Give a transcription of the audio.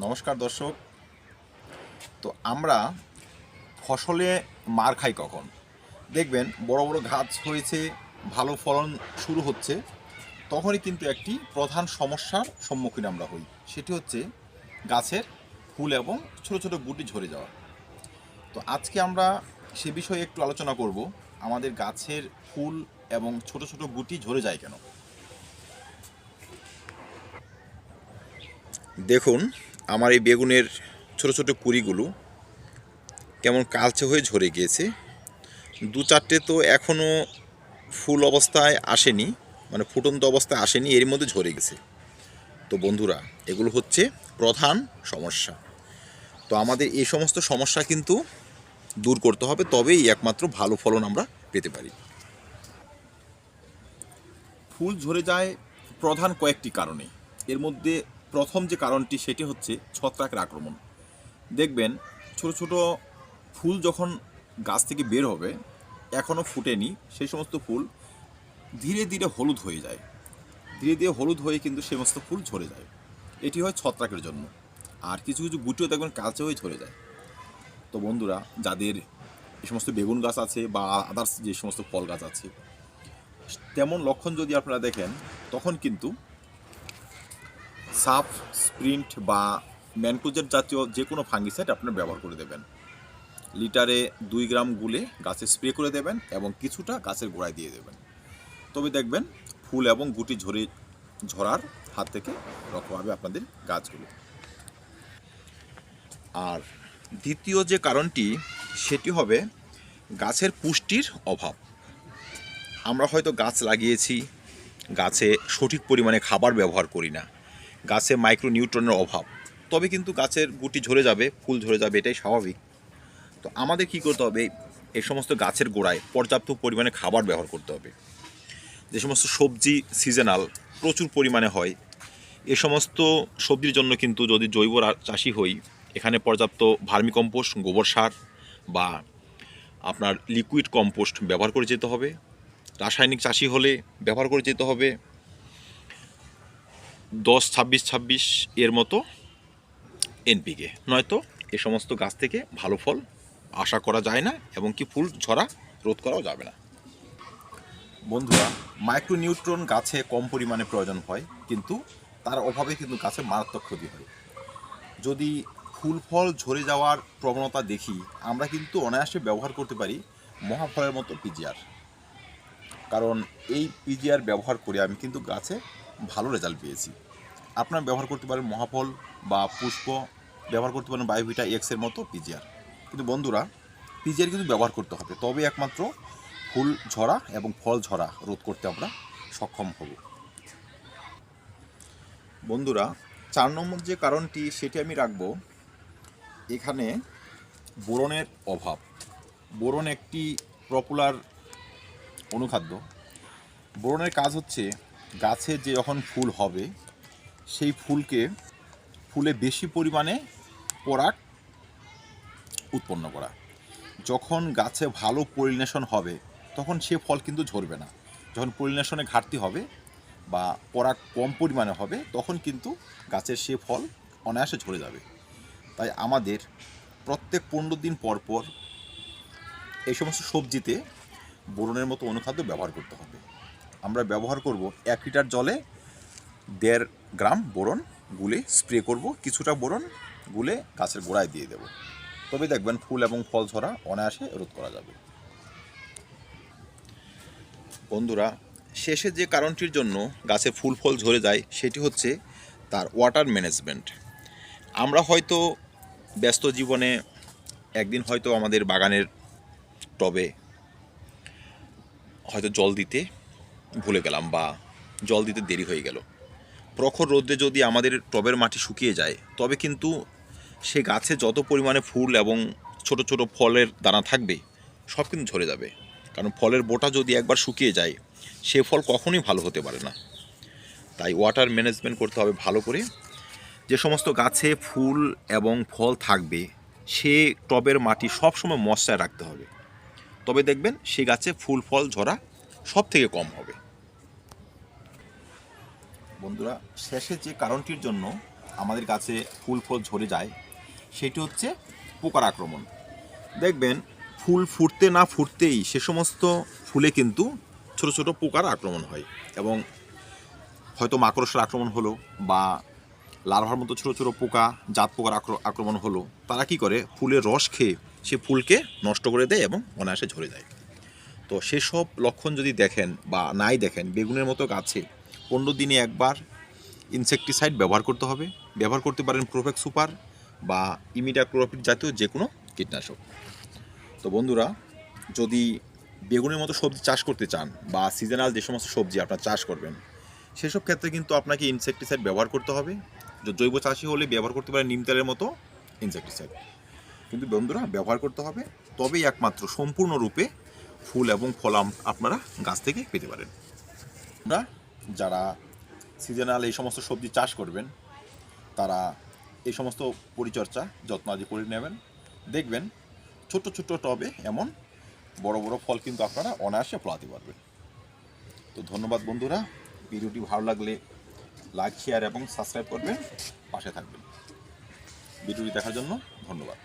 নমস্কার দর্শক। তো আমরা ফসলে মার খাই কখন? দেখবেন বড় বড় গাছ হয়েছে, ভালো ফলন শুরু হচ্ছে, তখনই কিন্তু একটি প্রধান সমস্যার সম্মুখীন আমরা হই। সেটি হচ্ছে গাছের ফুল এবং ছোট ছোট গুটি ঝরে যাওয়া। তো আজকে আমরা সে বিষয়ে একটু আলোচনা করব, আমাদের গাছের ফুল এবং ছোট ছোট গুটি ঝরে যায় কেন? দেখুন আমার এই বেগুনের ছোট ছোট কুড়িগুলো কেমন কালচে হয়ে ঝরে গিয়েছে। দু চারটে তো এখনও ফুল অবস্থায় আসেনি মানে ফুটন্ত অবস্থায় আসেনি এর মধ্যে ঝরে গেছে। তো বন্ধুরা, এগুলো হচ্ছে প্রধান সমস্যা। তো আমাদের এই সমস্ত সমস্যা কিন্তু দূর করতে হবে, তবেই একমাত্র ভালো ফলন আমরা পেতে পারি। ফুল ঝরে যায় প্রধান কয়েকটি কারণে। এর মধ্যে প্রথম যে কারণটি সেটি হচ্ছে ছত্রাকের আক্রমণ। দেখবেন ছোট ছোট ফুল যখন গাছ থেকে বের হবে এখনও ফুটেনি, সেই সমস্ত ফুল ধীরে ধীরে হলুদ হয়ে যায়। ধীরে ধীরে হলুদ হয়ে কিন্তু সেই সমস্ত ফুল ঝরে যায়। এটি হয় ছত্রাকের জন্য। আর কিছু কিছু গুটিও দেখবেন কালচে হয়ে ঝরে যায়। তো বন্ধুরা, যাদের এই সমস্ত বেগুন গাছ আছে বা আদার্স যে সমস্ত ফল গাছ আছে, তেমন লক্ষণ যদি আপনারা দেখেন, তখন কিন্তু সাফ স্প্রিন্ট বা ম্যানকুজের জাতীয় যে কোনো ফাঙ্গিসাইড আপনারা ব্যবহার করে দেবেন। লিটারে দুই গ্রাম গুলে গাছে স্প্রে করে দেবেন এবং কিছুটা গাছের গোড়ায় দিয়ে দেবেন। তবে দেখবেন ফুল এবং গুটি ঝরে, ঝরার হাত থেকে রক্ষা পাবে আপনাদের গাছগুলো। আর দ্বিতীয় যে কারণটি, সেটি হবে গাছের পুষ্টির অভাব। আমরা হয়তো গাছ লাগিয়েছি, গাছে সঠিক পরিমাণে খাবার ব্যবহার করি না। গাছে মাইক্রোনিউট্রনের অভাব। তবে কিন্তু গাছের গুটি ঝরে যাবে, ফুল ঝরে যাবে, এটাই স্বাভাবিক। তো আমাদের কি করতে হবে? এই সমস্ত গাছের গোড়ায় পর্যাপ্ত পরিমাণে খাবার ব্যবহার করতে হবে। যে সমস্ত সবজি সিজনাল প্রচুর পরিমাণে হয়, এ সমস্ত সবজির জন্য কিন্তু যদি জৈব চাষি হই, এখানে পর্যাপ্ত ভার্মি কম্পোস্ট গোবর সার বা আপনার লিকুইড কম্পোস্ট ব্যবহার করে যেতে হবে। রাসায়নিক চাষি হলে ব্যবহার করে যেতে হবে। দশ, ছাব্বিশ ছাব্বিশ এর মতো এনপিকে নয়তো এ সমস্ত গাছ থেকে ভালো ফল আশা করা যায় না এবং কি ফুল ঝরা রোধ করাও যাবে না। বন্ধুরা মাইক্রোনিউট্রন গাছে কম পরিমাণে প্রয়োজন হয়, কিন্তু তার অভাবে কিন্তু গাছে মারাত্মক ক্ষতি হয়। যদি ফুল ফল ঝরে যাওয়ার প্রবণতা দেখি, আমরা কিন্তু অনায়াসে ব্যবহার করতে পারি মহাফলের মতো পিজিআর কারণ এই পিজিআর ব্যবহার করে আমি কিন্তু গাছে ভালো রেজাল্ট পেয়েছি। আপনারা ব্যবহার করতে পারেন মহাফল বা পুষ্প, ব্যবহার করতে পারেন বায়োভিটা এক্সের মতো পিজিআর কিন্তু বন্ধুরা পিজিআর কিন্তু ব্যবহার করতে হবে। তবে একমাত্র ফুল ঝরা এবং ফল ঝরা রোধ করতে আমরা সক্ষম হব। বন্ধুরা, চার নম্বর যে কারণটি সেটি আমি রাখব, এখানে বোরনের অভাব। বোরন একটি পপুলার অনুখাদ্য। বোরনের কাজ হচ্ছে গাছে যে যখন ফুল হবে, সেই ফুলকে ফুলে বেশি পরিমাণে পরাগ উৎপন্ন করা। যখন গাছে ভালো পরিনেশন হবে, তখন সে ফল কিন্তু ঝরবে না। যখন পরিনেশনে ঘাটতি হবে বা পরাগ কম পরিমাণে হবে, তখন কিন্তু গাছের সে ফল অনায়াসে ঝরে যাবে। তাই আমাদের প্রত্যেক পনেরো দিন পর পর এই সমস্ত সবজিতে বোরনের মতো অনুখাদ্য ব্যবহার করতে হবে। আমরা ব্যবহার করব এক লিটার জলে দেড় গ্রাম বোরন গুলে স্প্রে করব, কিছুটা বোরন গুলে গাছের গোড়ায় দিয়ে দেব। তবে দেখবেন ফুল এবং ফল ঝরা অনায়াসে রোধ করা যাবে। বন্ধুরা, শেষে যে কারণটির জন্য গাছে ফুল ফল ঝরে যায় সেটি হচ্ছে তার ওয়াটার ম্যানেজমেন্ট আমরা হয়তো ব্যস্ত জীবনে একদিন হয়তো আমাদের বাগানের টবে হয়তো জল দিতে ভুলে গেলাম বা জল দিতে দেরি হয়ে গেল। প্রখর রোদ্রে যদি আমাদের টবের মাটি শুকিয়ে যায়, তবে কিন্তু সে গাছে যত পরিমাণে ফুল এবং ছোট ছোট ফলের দানা থাকবে, সব কিন্তু ঝরে যাবে। কারণ ফলের বোটা যদি একবার শুকিয়ে যায়, সে ফল কখনোই ভালো হতে পারে না। তাই ওয়াটার ম্যানেজমেন্ট করতে হবে ভালো করে। যে সমস্ত গাছে ফুল এবং ফল থাকবে, সে টবের মাটি সবসময় মশায় রাখতে হবে। তবে দেখবেন সে গাছে ফুল, ফল, ঝরা সব থেকে কম হবে। বন্ধুরা শেষে যে কারণটির জন্য আমাদের কাছে ফুল ফল ঝরে যায়, সেটি হচ্ছে পোকার আক্রমণ। দেখবেন, ফুল ফুটতে না ফুটতেই সে সমস্ত ফুলে কিন্তু ছোট ছোট পোকার আক্রমণ হয় এবং হয়তো মাকড়সার আক্রমণ হলো বা লার্ভার মতো ছোট ছোট পোকা, জাত পোকার আক্র- আক্রমণ হলো, তারা কি করে? ফুলের রস খেয়ে সে ফুলকে নষ্ট করে দেয় এবং অনায়াসে ঝরে যায়। তো সেসব লক্ষণ যদি দেখেন বা নাই দেখেন, বেগুনের মতো গাছে পনেরো দিনে একবার ইনসেকটিসাইড ব্যবহার করতে হবে। ব্যবহার করতে পারেন প্রোফেক্স সুপার বা ইমিডাক্লোরোপিড জাতীয় যে কোনো কীটনাশক। তো বন্ধুরা, যদি বেগুনের মতো সবজি চাষ করতে চান বা সিজনাল যে সমস্ত সবজি আপনারা চাষ করবেন, সেসব ক্ষেত্রে কিন্তু আপনাকে ইনসেকটিসাইড ব্যবহার করতে হবে। জৈব চাষি হলে ব্যবহার করতে পারেন নিম তেলের মতো ইনসেকটিসাইড কিন্তু বন্ধুরা, ব্যবহার করতে হবে তবেই একমাত্র সম্পূর্ণরূপে ফুল এবং ফল আপনারা গাছ থেকে পেতে পারেন। আমরা যারা সিজনাল এই সমস্ত সবজি চাষ করবেন, তারা এই সমস্ত পরিচর্যা যত্ন আদি করে নেবেন। দেখবেন ছোট ছোট টবে এমন বড় বড় ফল কিন্তু আপনারা অনায়াসে ফলাতে পারবেন। তো ধন্যবাদ বন্ধুরা, ভিডিওটি ভালো লাগলে লাইক শেয়ার এবং সাবস্ক্রাইব করবেন, পাশে থাকবেন। ভিডিওটি দেখার জন্য ধন্যবাদ।